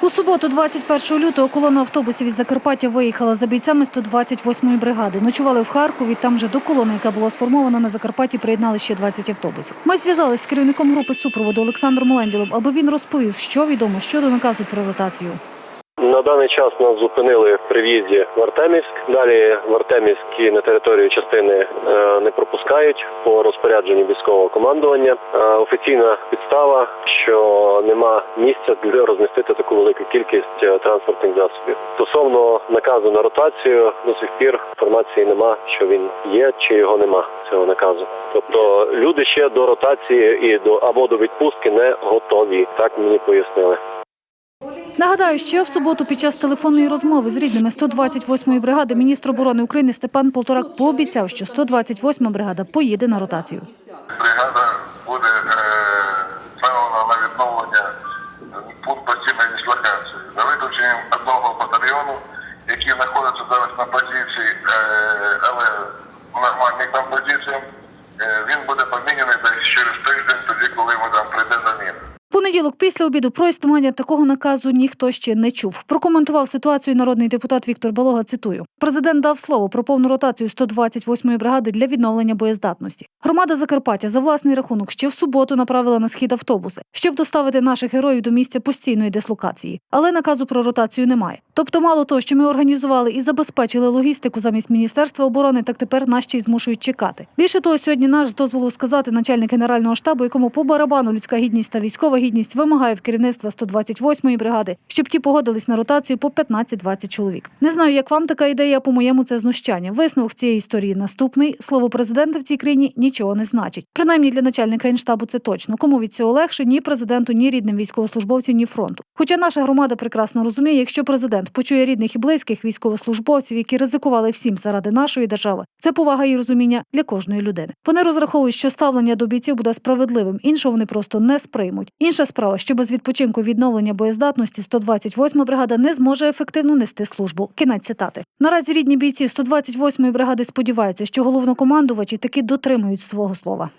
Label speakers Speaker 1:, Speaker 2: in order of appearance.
Speaker 1: У суботу, 21 лютого, колона автобусів із Закарпаття виїхала за бійцями 128-ї бригади. Ночували в Харкові. Там же до колони, яка була сформована на Закарпатті, приєднали ще 20 автобусів. Ми зв'язалися з керівником групи супроводу Олександром Ленділом, аби він розповів, що відомо щодо наказу про ротацію.
Speaker 2: На даний час нас зупинили при в'їзді в Артемівськ. Далі в Артемівськ і на територію частини е, не пропускають по розпорядженню військового командування. Е, Офіційна підстава, що нема місця для розмістити таку велику кількість е, транспортних засобів. Стосовно наказу на ротацію до сих пір інформації нема, що він є чи його нема цього наказу. Тобто люди ще до ротації і до або до відпустки не готові. Так мені пояснили.
Speaker 1: Нагадаю, що в суботу під час телефонної розмови з рідними 128-ї бригади міністр оборони України Степан Полторак пообіцяв, що 128-ма бригада поїде на ротацію.
Speaker 3: бригада буде е, направлена на відновлення пункту постійної дислокації. За виключенням одного батальйону, який знаходиться зараз на позиції, е, але в нормальній композиції, е, він буде поміняний через тиждень, тоді, коли ми там
Speaker 1: Понеділок після обіду про існування такого наказу ніхто ще не чув. Прокоментував ситуацію народний депутат Віктор Балога. Цитую: президент дав слово про повну ротацію 128-ї бригади для відновлення боєздатності. Громада Закарпаття за власний рахунок ще в суботу направила на схід автобуси, щоб доставити наших героїв до місця постійної дислокації. Але наказу про ротацію немає. Тобто, мало того, що ми організували і забезпечили логістику замість міністерства оборони, так тепер нас ще й змушують чекати. Більше того, сьогодні наш з дозволу сказати начальник генерального штабу, якому по барабану людська гідність та військова гідність вимагає в керівництва 128-ї бригади, щоб ті погодились на ротацію по 15-20 чоловік. Не знаю, як вам така ідея, по моєму це знущання. Висновок з цієї історії наступний. Слово президента в цій країні нічого не значить. Принаймні для начальника генштабу це точно. Кому від цього легше ні президенту, ні рідним військовослужбовцям, ні фронту. Хоча наша громада прекрасно розуміє, якщо президент почує рідних і близьких військовослужбовців, які ризикували всім заради нашої держави, це повага і розуміння для кожної людини. Вони розраховують, що ставлення до бійців буде справедливим. Іншого вони просто не сприймуть. Інша справа, що без відпочинку відновлення боєздатності 128 бригада не зможе ефективно нести службу. Кінець цитати. Наразі рідні бійці 128-ї бригади сподіваються, що головнокомандувачі таки дотримують свого слова.